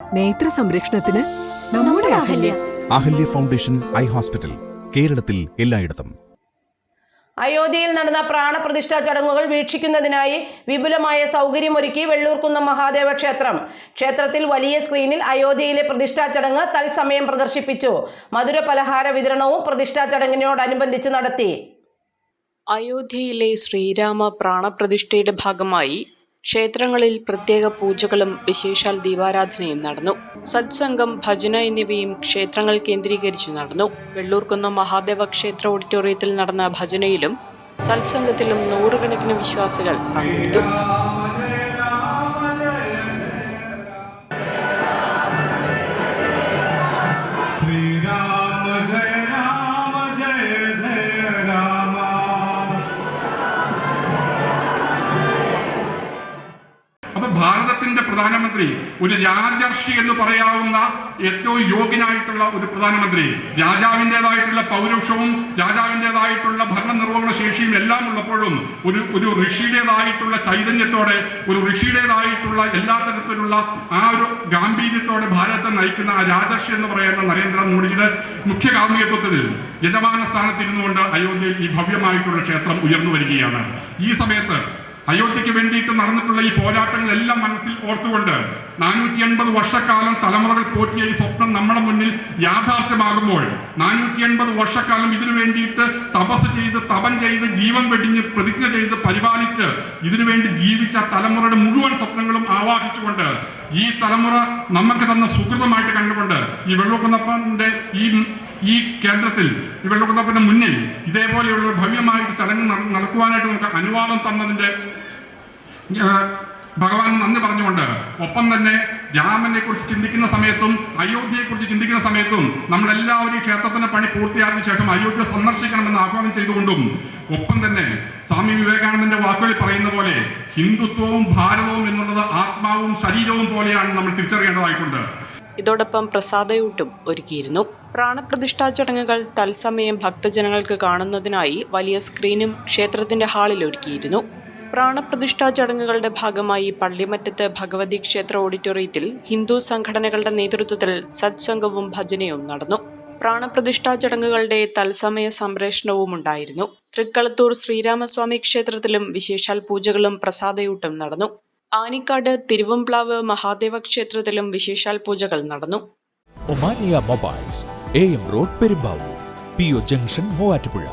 നേത്ര സംരക്ഷണത്തിന് നമ്മുടെ Ahalya. Ahalya. Foundation eye hospital കേരളത്തിൽ എല്ലായിടത്തും. അയോധ്യയിൽ നടന്ന പ്രാണപ്രതിഷ്ഠാ ചടങ്ങുകൾ വീക്ഷിക്കുന്നതിനായി വിപുലമായ സൗകര്യമൊരുക്കി വെള്ളൂർക്കുന്നം മഹാദേവ ക്ഷേത്രം. ക്ഷേത്രത്തിൽ വലിയ സ്ക്രീനിൽ അയോധ്യയിലെ പ്രതിഷ്ഠാ ചടങ്ങ് തത്സമയം പ്രദർശിപ്പിച്ചു. മധുര പലഹാര വിതരണവും പ്രതിഷ്ഠാ ചടങ്ങിനോടനുബന്ധിച്ച് നടത്തി. അയോധ്യയിലെ ശ്രീരാമ പ്രാണപ്രതിഷ്ഠയുടെ ഭാഗമായി ക്ഷേത്രങ്ങളിൽ പ്രത്യേക പൂജകളും വിശേഷാൽ ദീപാരാധനയും നടന്നു. സത്സംഗം ഭജന എന്നിവയും ക്ഷേത്രങ്ങൾ കേന്ദ്രീകരിച്ച് നടന്നു. വെള്ളൂർക്കുന്നം മഹാദേവ ക്ഷേത്ര ഓഡിറ്റോറിയത്തിൽ നടന്ന ഭജനയിലും സത്സംഗത്തിലും നൂറുകണക്കിന് വിശ്വാസികൾ പങ്കെടുത്തു. ശ്രീരാമ ഭാരതത്തിന്റെ പ്രധാനമന്ത്രി ഒരു രാജർഷി എന്ന് പറയാവുന്ന ഏറ്റവും യോഗ്യനായിട്ടുള്ള ഒരു പ്രധാനമന്ത്രി. രാജാവിന്റെതായിട്ടുള്ള പൗരുഷവും രാജാവിന്റെതായിട്ടുള്ള ഭരണനിർവഹണ ശേഷിയും എല്ലാം ഉള്ളപ്പോഴും ഒരു ഒരു ഋഷിയുടേതായിട്ടുള്ള ചൈതന്യത്തോടെ ഒരു ഋഷിയുടേതായിട്ടുള്ള എല്ലാ തരത്തിലുള്ള ആ ഒരു ഗാംഭീര്യത്തോടെ ഭാരതത്തെ നയിക്കുന്ന ആ രാജർഷി എന്ന് പറയുന്ന നരേന്ദ്രമോദിയുടെ മുഖ്യ കാർമ്മികത്വത്തിൽ യജമാന സ്ഥാനത്തിരുന്നുകൊണ്ട് അയോധ്യയിൽ ഈ ഭവ്യമായിട്ടുള്ള ക്ഷേത്രം ഉയർന്നു വരികയാണ്. ഈ സമയത്ത് അയോധ്യയ്ക്ക് വേണ്ടിയിട്ട് നടന്നിട്ടുള്ള ഈ പോരാട്ടങ്ങളെല്ലാം മനസ്സിൽ ഓർത്തുകൊണ്ട് നാനൂറ്റി എൺപത് വർഷക്കാലം തലമുറകൾ പോറ്റിയ ഈ സ്വപ്നം നമ്മുടെ മുന്നിൽ യാഥാർത്ഥ്യമാകുമ്പോൾ നാനൂറ്റി എൺപത് വർഷക്കാലം ഇതിനു വേണ്ടിയിട്ട് തപസ് ചെയ്ത് തപം ചെയ്ത് ജീവൻ വെടിഞ്ഞ് പ്രതിജ്ഞ ചെയ്ത് പരിപാലിച്ച് ഇതിനു വേണ്ടി ജീവിച്ച തലമുറയുടെ മുഴുവൻ ആവാഹിച്ചുകൊണ്ട് ഈ തലമുറ നമുക്ക് തന്ന സുഹൃതമായിട്ട് കണ്ടുകൊണ്ട് ഈ വെള്ളക്കുന്നപ്പന്റെ ഈ ഈ കേന്ദ്രത്തിൽ ഈ വെള്ളക്കുന്നപ്പന്റെ മുന്നിൽ ഇതേപോലെയുള്ള ഭവ്യമായ ചടങ്ങ് നട- നടക്കുവാനായിട്ട് നമുക്ക് അനുവാദം തന്നതിന്റെ ഭഗവാൻ നന്ദി പറഞ്ഞുകൊണ്ട് ഒപ്പം തന്നെ രാമനെ കുറിച്ച് ചിന്തിക്കുന്ന സമയത്തും അയോധ്യയെ കുറിച്ച് ചിന്തിക്കുന്ന സമയത്തും നമ്മളെല്ലാവരും ഈ ക്ഷേത്രത്തിന്റെ പണി പൂർത്തിയാക്കിയ ശേഷം അയോധ്യ സന്ദർശിക്കണമെന്ന് ആഹ്വാനം ചെയ്തുകൊണ്ടും ഒപ്പം തന്നെ സ്വാമി വിവേകാനന്ദന്റെ വാക്കുകളിൽ പറയുന്ന പോലെ ഹിന്ദുത്വവും ഭാരതവും എന്നുള്ളത് ആത്മാവും ശരീരവും പോലെയാണ് നമ്മൾ തിരിച്ചറിയേണ്ടതായിട്ടുണ്ട് ഇതോടൊപ്പം പ്രസാദയൂട്ടും ഒരുക്കിയിരുന്നു. പ്രാണപ്രതിഷ്ഠാ ചടങ്ങുകൾ തത്സമയം ഭക്തജനങ്ങൾക്ക് കാണുന്നതിനായി വലിയ സ്ക്രീനും ക്ഷേത്രത്തിന്റെ ഹാളിൽ ഒരുക്കിയിരുന്നു. പ്രാണപ്രതിഷ്ഠാ ചടങ്ങുകളുടെ ഭാഗമായി പള്ളിമറ്റത്ത് ഭഗവതി ക്ഷേത്ര ഓഡിറ്റോറിയത്തിൽ ഹിന്ദു സംഘടനകളുടെ നേതൃത്വത്തിൽ സത്സംഗവും ഭജനയും നടന്നു. പ്രാണപ്രതിഷ്ഠാ ചടങ്ങുകളുടെ തത്സമയ സംപ്രേഷണവും ഉണ്ടായിരുന്നു തൃക്കളത്തൂർ ശ്രീരാമസ്വാമി ക്ഷേത്രത്തിലും വിശേഷാൽ പൂജകളും പ്രസാദയൂട്ടും നടന്നു. ആനിക്കാട് തിരുവമ്പ്ലാവ് മഹാദേവ ക്ഷേത്രത്തിലും വിശേഷാൽ പൂജകൾ നടന്നു. Omania mobiles A M road Perumbavoor P O junction Muvattupuzha.